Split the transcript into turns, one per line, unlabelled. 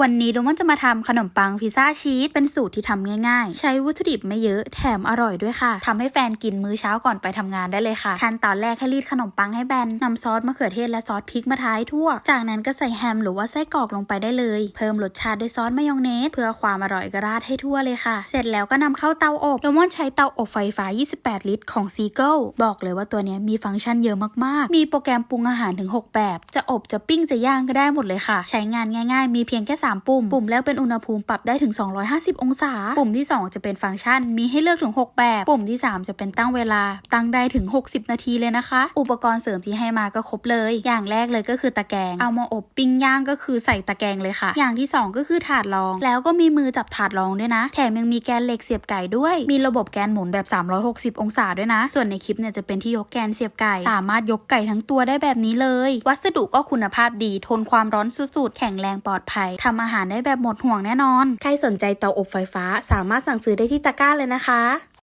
วันนี้โดมอนจะมาทำขนมปังพิซซ่าชีสเป็นสูตรที่ทำง่ายๆ ใช้วัตถุดิบไม่เยอะแถมอร่อยด้วยค่ะทำให้แฟนกินมื้อเช้าก่อนไปทำงานได้เลยค่ะขั้นตอนแรกให้รีดขนมปังให้แบนนำซอสมะเขือเทศและซอสพริกมาทาให้ทั่ว จากนั้นก็ใส่แฮมหรือว่าไส้กรอกลงไปได้เลย เพิ่มรสชาติด้วยซอสมายองเนส เพื่อความอร่อยก็ราดให้ทั่วเลยค่ะ เสร็จแล้วก็นำเข้าเตาอบโดมอนใช้เตาอบไฟฟ้า 28 ลิตรของซีเกิลบอกเลยว่าตัวนี้มีฟังก์ชันเยอะมากๆ มีโปรแกรมปรุงอาหารถึง 6 แบบ จะอบจะปิ้งจะย่างก็ได้หมดเลยค่ะ ใช้งานง่าย ๆ มีเพียงแค่3 ปุ่ม ปุ่มแรกเป็นอุณหภูมิปรับได้ถึง 250 องศา ปุ่มที่ 2 จะเป็นฟังก์ชัน มีให้เลือกถึง 6 แบบ ปุ่มที่ 3 จะเป็นตั้งเวลา ตั้งได้ถึง 60 นาทีเลยนะคะ อุปกรณ์เสริมที่ให้มาก็ครบเลย อย่างแรกเลยก็คือตะแกรงเอามาอบปิ้งย่างก็คือใส่ตะแกรงเลยค่ะ อย่างที่ 2 ก็คือถาดรอง แล้วก็มีมือจับถาดรองด้วยนะ แถมยังมีแกนเหล็กเสียบไก่ด้วย มีระบบแกนหมุนแบบ 360 องศาด้วยนะ ส่วนในคลิปเนี่ยจะเป็นที่ยกแกนเสียบไก่ สามารถยกไก่ทั้งตัวได้แบบนี้เลย วัสดุก็คุณภาพดี ทนความร้อนสุดๆ แข็งแรงปลอดภัยทำอาหารได้แบบหมดห่วงแน่นอน ใครสนใจเตาอบไฟฟ้าสามารถสั่งซื้อได้ที่ตะกร้าเลยนะคะ